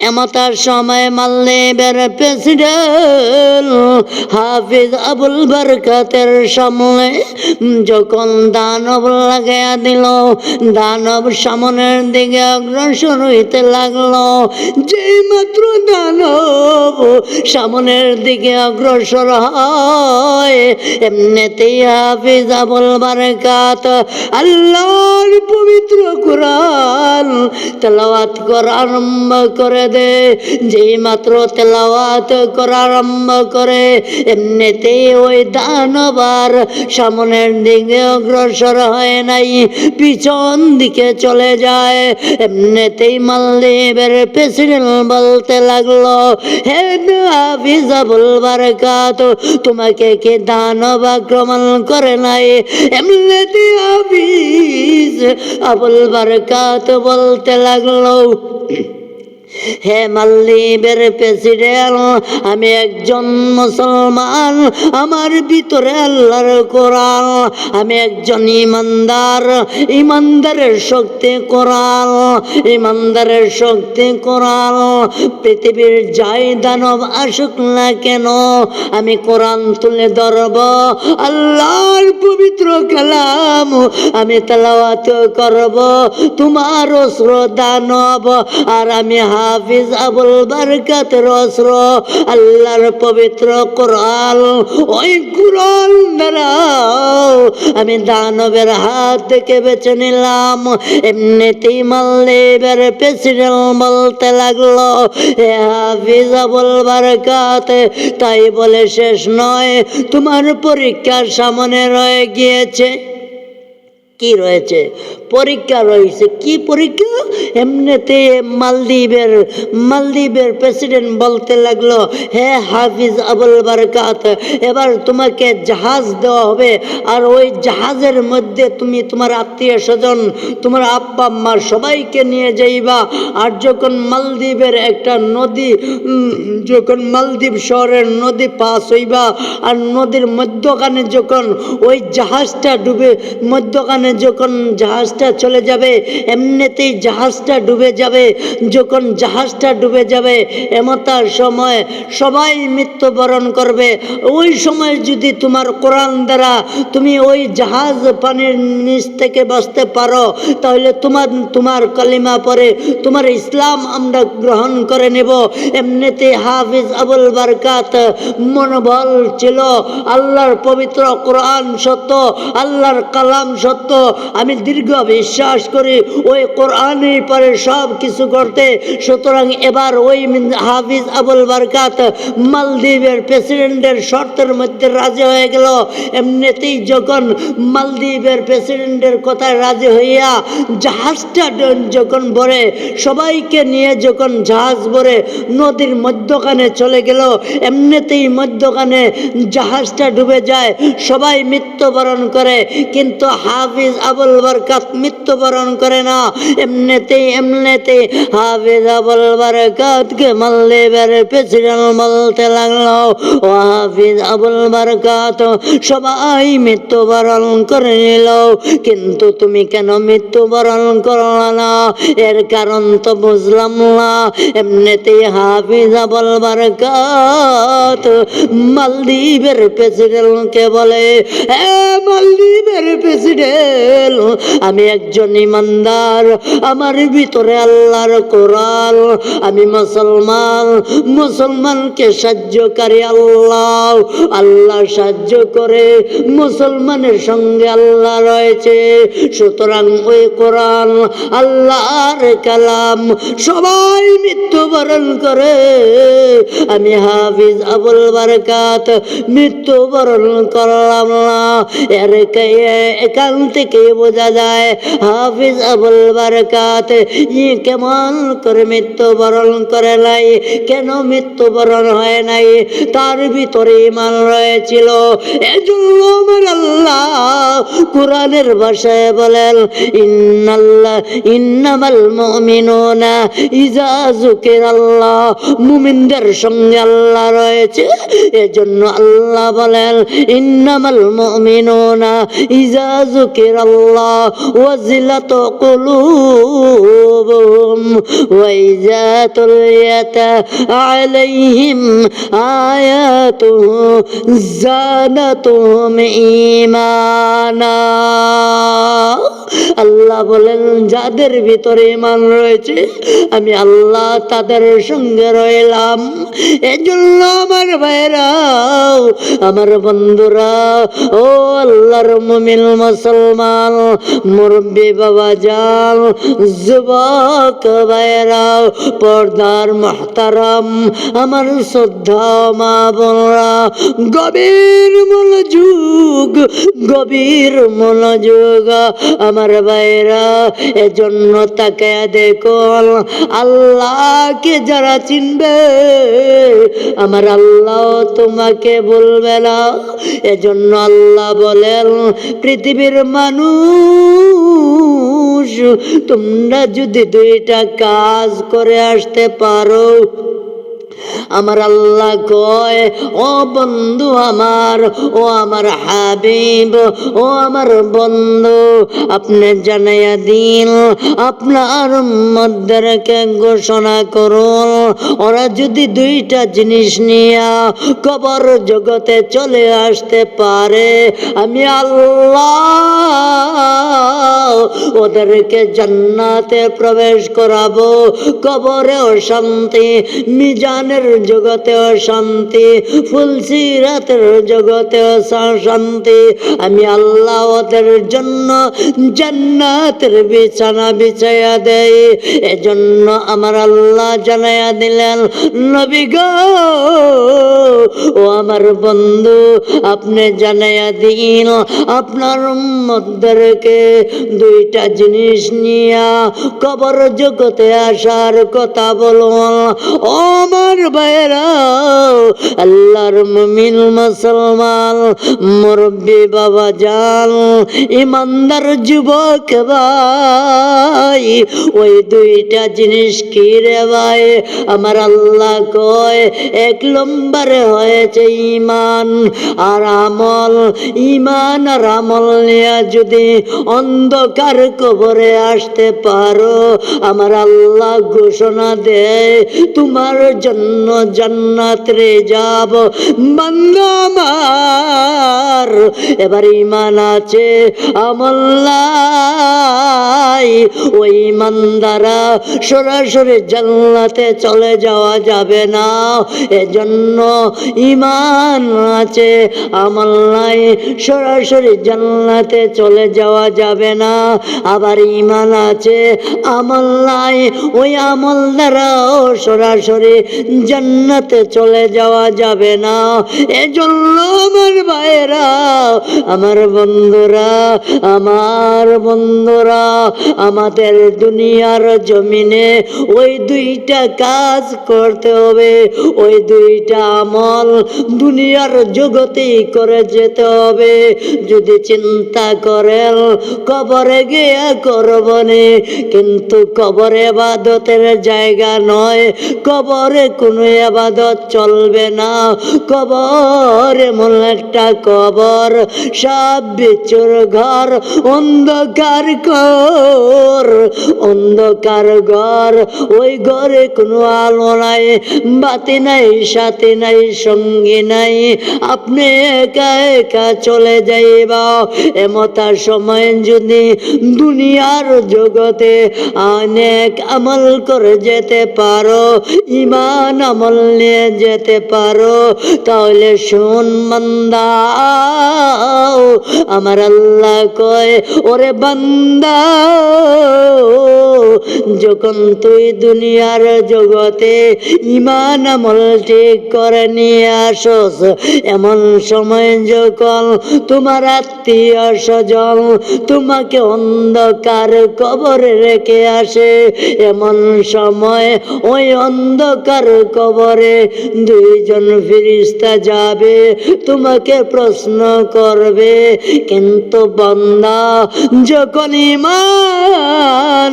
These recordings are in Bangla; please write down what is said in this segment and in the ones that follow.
এমতার সময় মালদ্বীপের প্রেসিডেন্ট হাফিজ আবুল বরকতের সামনে যখন দানব লাগাইয়া দিল, দানব সামনের দিকে অগ্রসর হইতে লাগল। যেই মাত্র দানব সামনের দিকে অগ্রসর হয়, এমনিতেই হাফিজ আবুল বরকত আল্লাহর পবিত্র কোরআন তেলাওয়াত করা আরম্ভ করে দে যেই মাত্র তেলাওয়াত করা আরম্ভ করে এমনিতেই ওই দানবার সামনের দিকে অগ্রসর হয় নাই, পিছন দিকে চলে যায়। এমনিতেই মালদ্বীপের প্রেসিডেন্ট বলতে লাগল, হে হাফিজ আবুল বারকাত, তোমাকে কে দানব আক্রমণ করে নাই? এমনিতে হাফিজ আবুল বারকাত বলতে লাগল হে মালদ্বীপের প্রেসিডেন্ট, আমি একজন মুসলমান, আমার ভিতরে আল্লাহর কোরআন, আমি একজন ইমানদার, ইমানদারের শক্তি কোরআন, ইমানদারের শক্তি কোরআন, পৃথিবীর যাই দানব আসুক না কেন, আমি কোরআন তুলে ধরব, আল্লাহর পবিত্র কালাম, আমি তেলাওয়াত করব তোমার অস্ত্র দানব আর আমি হাফিজ আবুল বারকাতের অস্ত্র, আল্লাহর পবিত্র কোরআন। ওই কোরআন দ্বারা আমি দানবের হাত থেকে বেছে নিলাম। এমনিতেই মালদ্বীপের প্রেসিডেন্ট বলতে লাগল হে হাফিজ আবুল বারকাত, তাই বলে শেষ নয়, তোমার পরীক্ষার সামনে রয়ে গিয়েছে। কি রয়েছে? পরীক্ষা রয়েছে। কি পরীক্ষা? এমনিতে মালদ্বীপের মালদ্বীপের প্রেসিডেন্ট বলতে লাগল, হে হাফিজ আবুল বারকাত, এবার তোমাকে জাহাজ দেওয়া হবে। আর ওই জাহাজের মধ্যে তুমি তোমার আত্মীয় স্বজন, তোমার আব্বা আম্মা সবাইকে নিয়ে যাইবা। আর যখন মালদ্বীপের একটা নদী যখন মালদ্বীপ শহরের নদী পাস হইবা, আর নদীর মধ্যখানে যখন ওই জাহাজটা ডুবে, মধ্যখানে যখন জাহাজটা চলে যাবে, এমনিতেই জাহাজটা ডুবে যাবে। যখন জাহাজটা ডুবে যাবে, এমতার সময় সবাই মৃত্যুবরণ করবে। ওই সময় যদি তোমার কোরআন দ্বারা তুমি ওই জাহাজ পানির নিচ থেকে বাঁচতে পারো, তাহলে তোমার তোমার কালিমা পরে তোমার ইসলাম আমরা গ্রহণ করে নেব। এমনিতে হাফিজ আবুল বারকাত মনোবল ছিল, আল্লাহর পবিত্র কোরআন সত্য, আল্লাহর কালাম সত্য। আমি দীর্ঘ বিশ্বাস করি ওই কোরআনের পরে সব কিছু করতে সুতরাং এবার ওই হাফিজ আবুল বারকাত মালদ্বীপের প্রেসিডেন্টের শর্তের মধ্যে রাজি হয়ে গেল। এমনিতেই যখন মালদ্বীপের প্রেসিডেন্টের কথায় রাজি হইয়া জাহাজটা যখন ভরে, সবাইকে নিয়ে যখন জাহাজ ভরে নদীর মধ্যখানে চলে গেল, এমনিতেই মধ্যখানে জাহাজটা ডুবে যায়, সবাই মৃত্যুবরণ করে। কিন্তু হাফিজ আবুল বরকাত মৃত্যুবরণ করে না। এমনিতেই এমনিতেই হাফিজ আবুল বরকাতকে মালদ্বীপের প্রেসিডেন্ট বলতে লাগল, ও হাফিজ আবুল বরকাত, সবাই মৃত্যুবরণ করে নিল, কিন্তু তুমি কেন মৃত্যুবরণ করল না? এর কারণ তো বুঝলাম না। এমনিতেই হাফিজ আবুল বরকাত মালদ্বীপের প্রেসিডেন্টকে বলে, এ মালদ্বীপের প্রেসিডেন্ট, আমি একজন ইমানদার, আমার ভিতরে আল্লাহর কোরআন। আমি মুসলমান, মুসলমানকে সাহায্যকারী আল্লাহ। আল্লাহ সাহায্য করে মুসলমানের সঙ্গে আল্লাহ রয়েছে। সুতরাং ওই কোরআন, আল্লাহর কালাম সবাই মৃত্যুবরণ করে। আমি হাফিজ আবুল বারকাত, মৃত্যুবরণ করলাম না। এর এখান থেকে বোঝা যায়, হাফিজ আবুল বারকাত, ই কেমন করে মৃত্যুবরণ করে নাই, কেন মৃত্যুবরণ হয় নাই? তার ভিতরে ইমান রয়েছিল। এজন্য আমার আল্লাহ কোরআনের ভাষায় বলেন ইন্নাল্লাহ ইন্নামাল মুমিনুনা ইজা আল্লাহ মুমিনদের সঙ্গে আল্লাহ রয়েছে, এজন্য আল্লাহ বলেন, ইন্নামাল মুমিনুনা ইজা যুকিরাল্লাহ ওয়াজিলাত কুলুবুম ওয়া ইজা তুলিয়াত আলাইহিম আয়াতু জানাতুম ঈমানা। আল্লাহ বলেন, যাদের ভিতরে ইমান রয়েছে, আমি আল্লাহ তাদের সঙ্গে রইলাম। এজন্য আমার ভাইরাও আমার বন্ধুরা, ও আল্লাহর মুমিন মুসলমান, মুরব্বী বাবা যান যুবক ভাইরাও পর্দার মহতারাম, আমার শ্রদ্ধা মা বোনরা, গভীর মনোযোগ গভীর মনোযোগ, আমার ভাইরা, এজন্য তাকে দেখুন। আল্লাহকে যারা চিনবে, আমার আল্লাহ তোমাকে বলবে না। এজন্য আল্লাহ বলেন, পৃথিবীর মানুষ, তোমরা যদি দুইটা কাজ করে আসতে পারো আমার আল্লাহ কয়, ও বন্ধু আমার, ও আমার হাবিব, ও আমার বন্ধু, আপনি জানাইয়া দিন, আপনার মধ্যে ঘোষণা করুন। ওরা যদি দুইটা জিনিস নিয়ে কবর জগতে চলে আসতে পারে, আমি আল্লাহ ওদেরকে জান্নাতে প্রবেশ করাবো, কবরেও শান্তি মিজানের জগতেও শান্তি ফুলসিরাতের জগতেও শা- শান্তি আমি আল্লাহ ওদের জন্য জান্নাতের বিছানা বিছাইয়া দেয় এজন্য আমার আল্লাহ জানাইয়া দিলেন, নবী গো, ও আমার বন্ধু, আপনি জানাইয়া দিন আপনার মধ্যে দুইটা জিনিস নিয়া। কবর জগতে আসার কথা বলুন, ও আমার ভাইরা আল্লাহর মুমিন মুসলমান, মুরব্বী বাবা জান, ইমানদার যুবক ভাই, ওই দুইটা জিনিস কি রে ভাই? আমার আল্লাহ কয়, এক নম্বরে হয়েছে ইমান আর আমল। ইমান আর আমল নিয়ে যদি অন্ধকার কবরে আসতে পারো, আমার আল্লাহ ঘোষণা দেয়, তোমার জন্য জান্নাত রে যাব বান্দা এবার ইমান আছে আমল নাই ওই ইমান দ্বারা সরাসরি জান্নাতে চলে যাওয়া যাবে না। এজন্য ইমান আছে আমল নাই সরাসরি জান্নাতে চলে যাওয়া যাবে না। আবার ইমান আছে আমল নাই ওই আমল দ্বারাও সরাসরি জান্নাতে চলে যাওয়া যাবে না। এজন্য আমার ভাইরা আমার বন্ধুরা আমার বন্ধুরা, আমাদের দুনিয়ার জমিনে ওই দুইটা কাজ করতে হবে। ওই দুইটা আমল দুনিয়ার জগতেই করে যেতে হবে। যদি চিন্তা করেন, কবরে গিয়ে করবনে, কিন্তু কবরে আবাদতের জায়গা নয়, কবরে কোনো আবাদত চলবে না। কবর এমন একটা কবর, সব বিচুর ঘর, অন্ধকার ঘর অন্ধকার ঘর। ওই ঘরে কোনো আলো নাই, বাতি নাই, সাথে নাই, সঙ্গী নাই। আপনি একা একা চলে যাইবা। এমতার সময় যদি দুনিয়ার জগতে অনেক আমল করে যেতে পারো। ইমান আমল নিয়ে যেতে পারো, তাহলে শুন মন্দা আমার আল্লাহ কয়, ওরে বান্দা, যখন তুই দুনিয়ার জগতে ইমান আমল ঠিক করে নিয়ে আসস, এমন সময় যখন তোমার আত্মীয় স্বজন তোমাকে অন্ধকার কবরে রেখে আসে, এমন সময় ওই অন্ধকার কবরে দুইজন ফিরিস্তা যাবে, তোমাকে প্রশ্ন করবে, কিন্তু বন্দা, যখন ইমান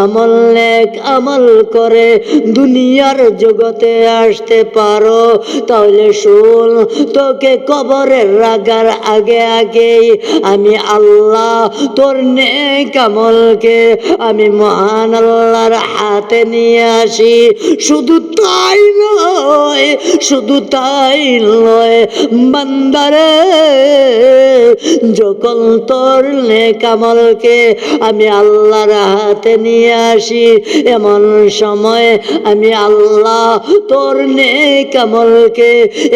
আমল নেক আমল করে দুনিয়ার জগতে আসতে পারো, তাহলে শুন, তোকে কবরে রাগার আগে আগেই আমি আল্লাহ তোর নেক আমলকে আমি মহান আল্লাহর হাতে নিয়ে আসি। শুধু তাই নয়, শুধু তাই নয়, বান্দারে, যখন তোর নেক আমলকে আমি আল্লাহর হাতে নিয়ে আসি, এমন সময় আমি আল্লাহ তোর নেক আমলকে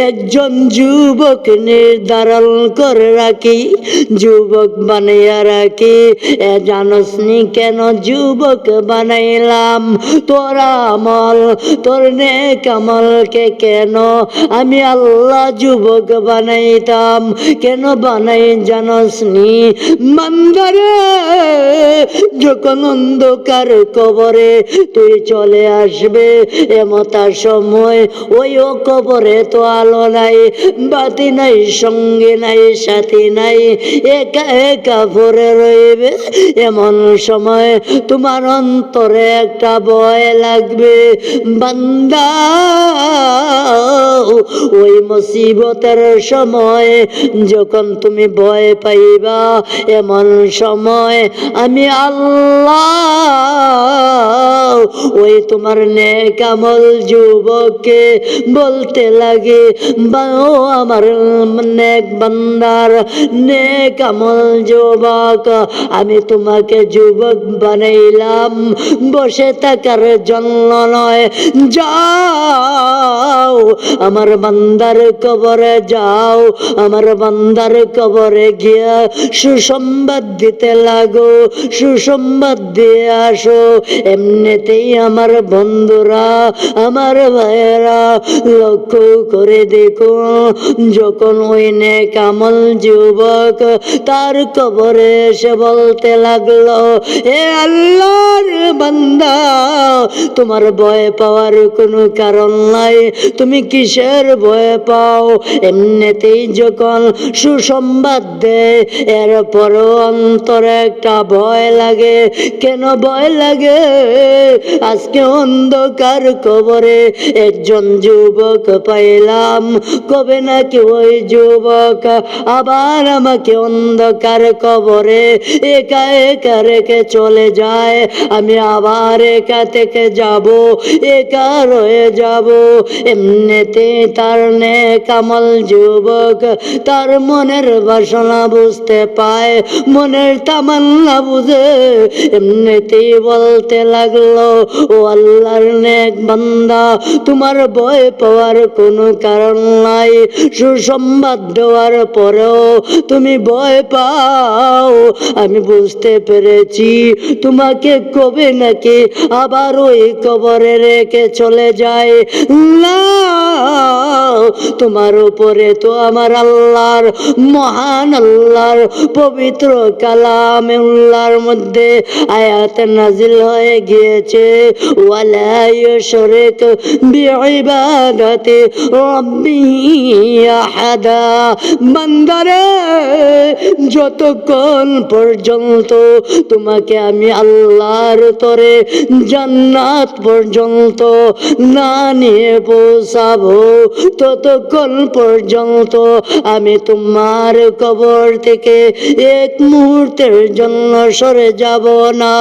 একজন যুবক নির্ধারণ করে রাখি, যুবক বানাইয়া রাখি। এ জানসনি কেন যুবক বানাইলাম? তোর আমল, তোর নেক আমলকে কেন? আমি আল্লাহ যুবক বানাইতাম। কেন বানাই জানসনি? মান্দারে, যখন অন্ধকার কবরে তুই চলে আসবে এমতার সময় ওই ও কবরে তো আলো নাই, বাতি নাই, সঙ্গে নাই, সাথী নাই, একা একা ভরে রইবে। এমন সময় তোমার অন্তরে একটা ভয় লাগবে। বান্দা ওই মুসিবতের সময় যখন তুমি ভয় পাইবা, এমন সময় আমি আল্লাহ ওই তোমার নেক আমল যুবককে বলতে লাগে বা আমার নেক বান্দার নেকামল যুবক, আমি তোমাকে যুবক বানাইলাম। বসে থাকার জন্য নয় যাও, আমার বান্দার কবরে যাও, আমার বান্দার কবরে গিয়া সুসংবাদ দিতে লাগো, সুসংবাদ দিয়ে আসো। এমনিতেই আমার বন্ধুরা, আমার ভাইয়েরা, লক্ষ্য করে দেখো, যখন ওই নেক আমল যুবক তার কবরে এসে বলতে লাগল, এ আল্লাহর বান্দা, তোমার ভয় পাওয়ার কোনো কারণ নাই। তুমি কিসের ভয় পাও? এমনিতেই যখন সুসংবাদ দেয়, এরপরও অন্তরে একটা ভয় লাগে। কেন ভয় লাগে? আজকে অন্ধকার কবরে একজন যুবক পাইলাম। কবে নাকি ওই যুবক আবার আমাকে অন্ধকার কবরে একা একা রেখে চলে যায়। আমি আবার একা থেকে যাব একা রয়ে যাব। এমনিতে তার নে কামল যুবক, তার মনের বাসনা বুঝতে পায়, মনের তামান্না বুঝে। এমনিতেই বলতে লাগল, ও আল্লাহর নেক বান্দা, তোমার ভয় পাওয়ার কোনো কারণ নাই। সুসংবাদ দেওয়ার পরেও তুমি ভয় পাও। আমি বুঝতে পেরেছি, তোমাকে কবে নাকি আবার ওই কবরে রেখে চলে যায়। না, তোমার উপরে তো আমার আল্লাহর মহান আল্লাহর পবিত্র কালামে মধ্যে আয়াত নাজিল হয়ে গিয়েছে। বান্দারে, যতক্ষণ পর্যন্ত তোমাকে আমি আল্লাহর তরে জান্নাত পর্যন্ত না নিয়ে পৌঁছাবো ততক্ষণ পর্যন্ত আমি তোমার কবর থেকে এক মুহূর্তের জন্য সরে যাব না।